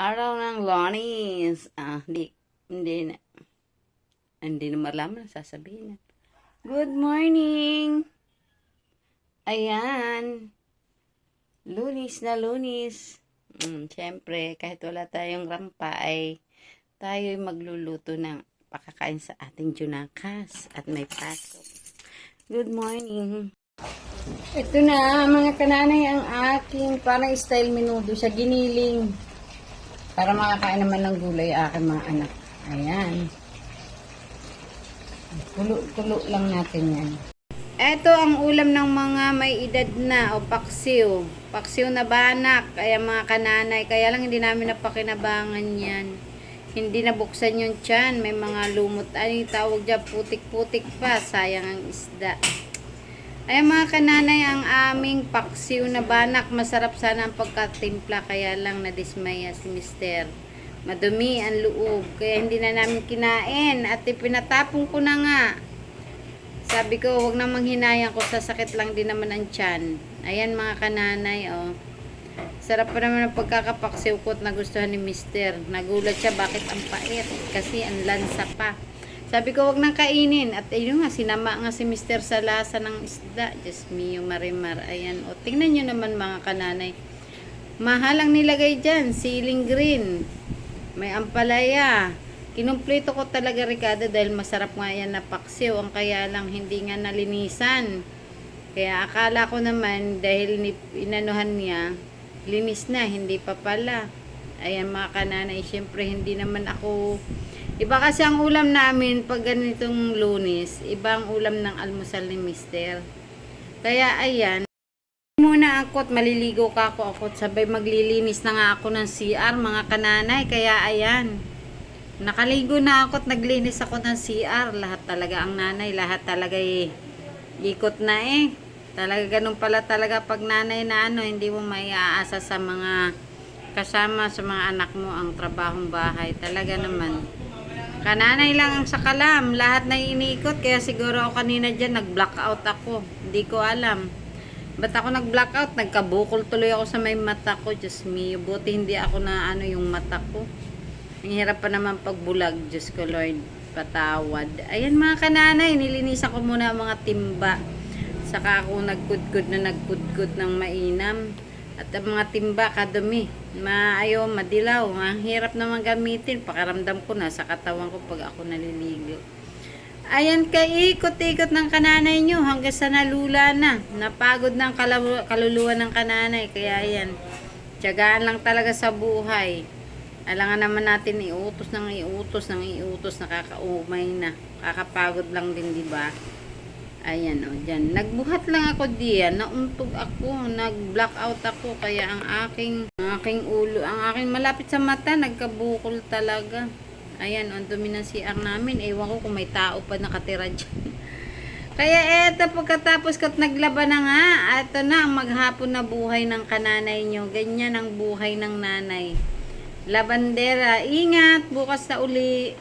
Araw ng Lonis. Ah, di, hindi na. Hindi na malaman sasabihin. Good morning! Ayan. Lunis na lunis. Mm, Siyempre, kahit wala tayong rampa ay tayo'y magluluto ng pakakain sa ating junakas at may pasok. Good morning. Ito na, mga kananay, ang aking parang style menudo sa giniling. Para makakain naman ng gulay aking mga anak. Ayan. Tulo-tulo lang natin yan. Ito ang ulam ng mga may edad na o paksiw. Paksiw na banak, kaya mga kananay. Kaya lang hindi namin napakinabangan yan. Hindi nabuksan yung tiyan. May mga lumot. Ano yung tawag dyan? Putik-putik pa. Sayang ang isda. Ay mga kananay, ang aming paksiw na banak. Masarap sana ang pagkatimpla. Kaya lang nadismaya si mister. Madumi ang loob. Kaya hindi na namin kinain. At ipinatapon ko na nga. Sabi ko, wag na manghinayang ko. Sasakit lang din naman ang tiyan. Ayan mga kananay, oh. Sarap pa naman ang pagkakapaksiw ko at nagustuhan ni mister. Nagulat siya bakit ang pait. Kasi ang lansa pa. Sabi ko, wag nang kainin. At ayun nga, sinama nga si mister sa lasa ng isda. Just mio marimar. Ayan. O, tingnan nyo naman mga kananay. Mahal ang nilagay dyan. Ceiling green. May ampalaya. Kinumpleto ko talaga Ricardo dahil masarap nga yan na paksiw. Ang kaya lang hindi nga nalinisan. Kaya akala ko naman dahil inanuhan niya, linis na, hindi pa pala. Ayan mga kananay, syempre hindi naman ako Iba kasi ang ulam namin pag ganitong lunis, ibang ulam ng almusal ni mister. Kaya ayan, muna ako at maliligo ka ako ako sabay maglilinis na nga ako ng CR mga kananay. Kaya ayan, nakaligo na ako at naglinis ako ng CR. Lahat talaga ang nanay, lahat talaga eh, ikot na eh. Talaga ganun pala talaga pag nanay na ano, hindi mo may aasa sa mga kasama sa mga anak mo ang trabahong bahay. Talaga naman. Kananay lang ang sakalam. Lahat na iniikot. Kaya siguro ako kanina dyan, nag-blackout ako. Hindi ko alam. Ba't ako nag-blackout? Nagkabukol tuloy ako sa may mata ko. Diyos me, buti hindi ako na ano yung mata ko. Ang hirap pa naman pagbulag. Diyos ko Lord, patawad. Ayan mga kananay, nilinisan ko muna mga timba. Saka ako nagkudkod na nagkudkod ng mainam. At ang mga timba, kadumi. Maayo, madilaw. Ang hirap naman gamitin. Pakaramdam ko na sa katawan ko pag ako naliligo. Ayan, kaikot-ikot ng kananay nyo hanggang sa nalula na. Napagod ng kaluluwa ng kananay. Kaya ayan, tiyagaan lang talaga sa buhay. Alangan naman natin iutos ng iutos ng iutos. Nakakaumay na. Kakapagod lang din, di ba? Ayan o, dyan. Nagbuhat lang ako diyan. Nauntog ako. Nag-blackout ako. Kaya ang aking, ang aking ulo, ang aking malapit sa mata, nagkabukol talaga. Ayan, ang dumi ng CR namin. Ewan ko kung may tao pa nakatira dyan. Kaya eto, pagkatapos ko naglaban na nga, eto na ang maghapon na buhay ng kananay nyo. Ganyan ang buhay ng nanay. Labandera, ingat, bukas na uli.